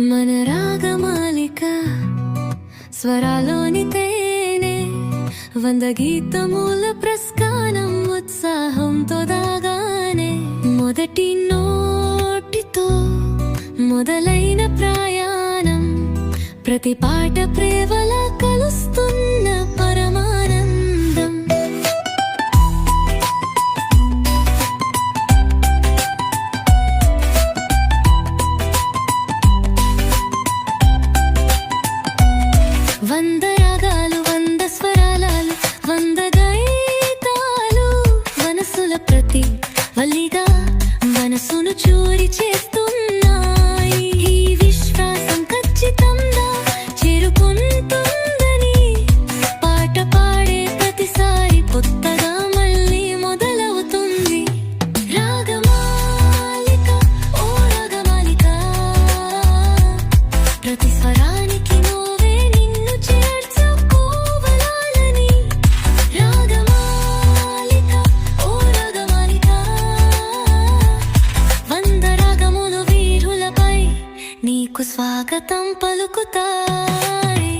మన రాగమాలిక స్వరాలోని తేనె వంద గీతముల ప్రస్కానం ఉత్సాహంతో దాగానే మొదటి నోటితో మొదలైన ప్రయాణం ప్రతి పాట ప్రేవలక వల్లిగా మనసును చూరి చేస్తూ నీకు స్వాగతం పలుకుతాయి.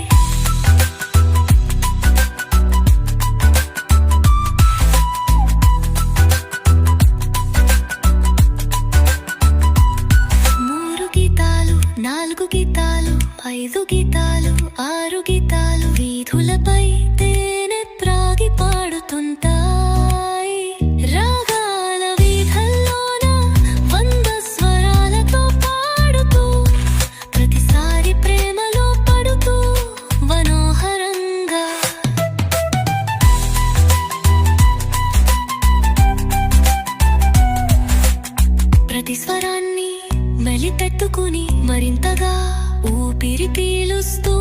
మూడు గీతాలు నాలుగు గీతాలు ఐదు గీతాలు ఆరు గీతాలు వీధులపై ప్రతి స్వరాన్ని మెలిపెట్టుకుని మరింతగా ఊపిరి పీలుస్తూ